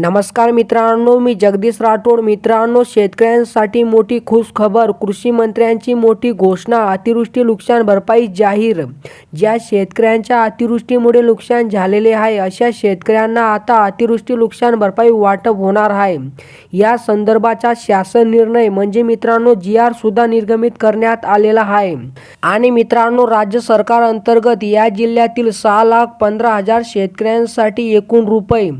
नमस्कार मित्रांनो मी जगदीश राठोड. मित्रांनो शेतकऱ्यांसाठी मोठी खुश खबर कृषी मंत्र्यांची मोठी घोषणा अतिवृष्टी नुकसान भरपाई जाहीर. ज्या शेतकऱ्यांच्या अतिवृष्टीमुळे नुकसान झालेले आहे अशा शेतकऱ्यांना आता अतिवृष्टी नुकसान भरपाई वाटप होणार आहे. या संदर्भाचा शासन निर्णय म्हणजे मित्रांनो जी आर सुद्धा निर्गमित करण्यात आलेला आहे. आणि मित्रांनो राज्य सरकार अंतर्गत या जिल्ह्यातील सहा लाख पंधरा हजार शेतकऱ्यांसाठी एकूण रुपये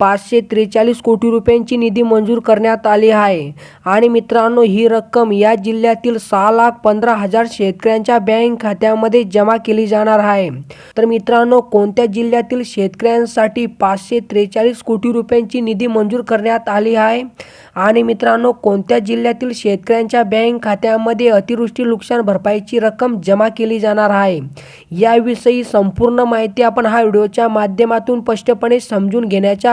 पाचशे त्रेचाळीस कोटी रुपयांची निधी मंजूर करण्यात आली आहे. आणि मित्रांनो ही रक्कम या जिल्ह्यातील सहा लाख पंधरा हजार शेतकऱ्यांच्या बँक खात्यामध्ये जमा केली जाणार आहे. तर मित्रांनो कोणत्या जिल्ह्यातील शेतकऱ्यांसाठी पाचशे त्रेचाळीस कोटी रुपयांची निधी मंजूर करण्यात आली आहे? आणि मित्रांनो कोणत्या जिल्ह्यातील शेतकऱ्यांच्या बँक खात्यामध्ये अतिवृष्टी नुकसान भरपाईची रक्कम जमा केली जाणार आहे? याविषयी संपूर्ण माहिती आपण हा व्हिडिओच्या माध्यमातून स्पष्टपणे समजून घेण्याच्या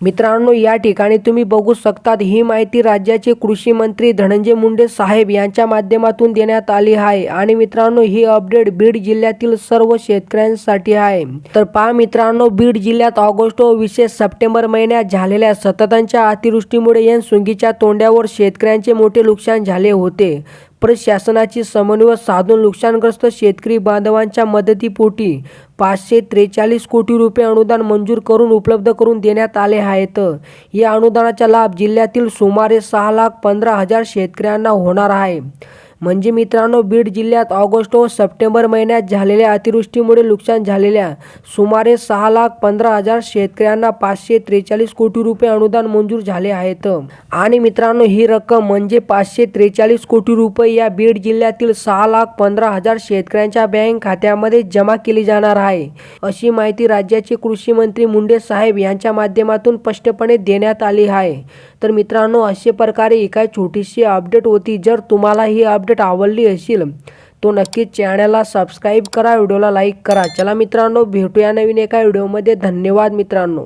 मित्रांनो या ठिकाणी तुम्ही बघू शकतात ही माहिती राज्याचे कृषी मंत्री धनंजय मुंडे साहेब यांच्या माध्यमातून देण्यात आली आहे. आणि मित्रांनो ही अपडेट बीड जिल्ह्यातील सर्व शेतकऱ्यांसाठी आहे. तर पहा मित्रांनो बीड जिल्ह्यात ऑगस्ट व विशेष सप्टेंबर महिन्यात झालेल्या सततांच्या अतिवृष्टीमुळे या सुंगीच्या तोंड्यावर शेतकऱ्यांचे मोठे नुकसान झाले होते. प्रशासनाची समन्वय साधून नुकसानग्रस्त शेतकरी बांधवांच्या मदतीपोटी पाचशे त्रेचाळीस कोटी रुपये अनुदान मंजूर करून उपलब्ध करून देण्यात आले आहेत. या अनुदानाचा लाभ जिल्ह्यातील सुमारे सहा लाख पंधरा हजार शेतकऱ्यांना होणार आहे. म्हणजे मित्रांनो बीड जिल्ह्यात ऑगस्ट व सप्टेंबर महिन्यात झालेल्या अतिवृष्टीमुळे नुकसान झालेल्या सुमारे सहा लाख पंधरा हजार शेतकऱ्यांना पाचशे त्रेचाळीस कोटी रुपये अनुदान मंजूर झाले आहेत. आणि मित्रांनो ही रक्कम म्हणजे पाचशे त्रेचाळीस कोटी रुपये या बीड जिल्ह्यातील सहा लाख पंधरा हजार शेतकऱ्यांच्या बँक खात्यामध्ये जमा केली जाणार आहे. अशी माहिती राज्याचे कृषी मंत्री मुंडे साहेब यांच्या माध्यमातून स्पष्टपणे देण्यात आली आहे. तर मित्रांनो अशा प्रकारे एका छोटीशी अपडेट होती. जर तुम्हाला ही अपडेट आवडली असेल तो नक्कीच चॅनलला सबस्क्राईब करा व्हिडिओला लाईक करा. चला मित्रांनो भेटूया नवीन एका व्हिडिओमध्ये. धन्यवाद मित्रांनो.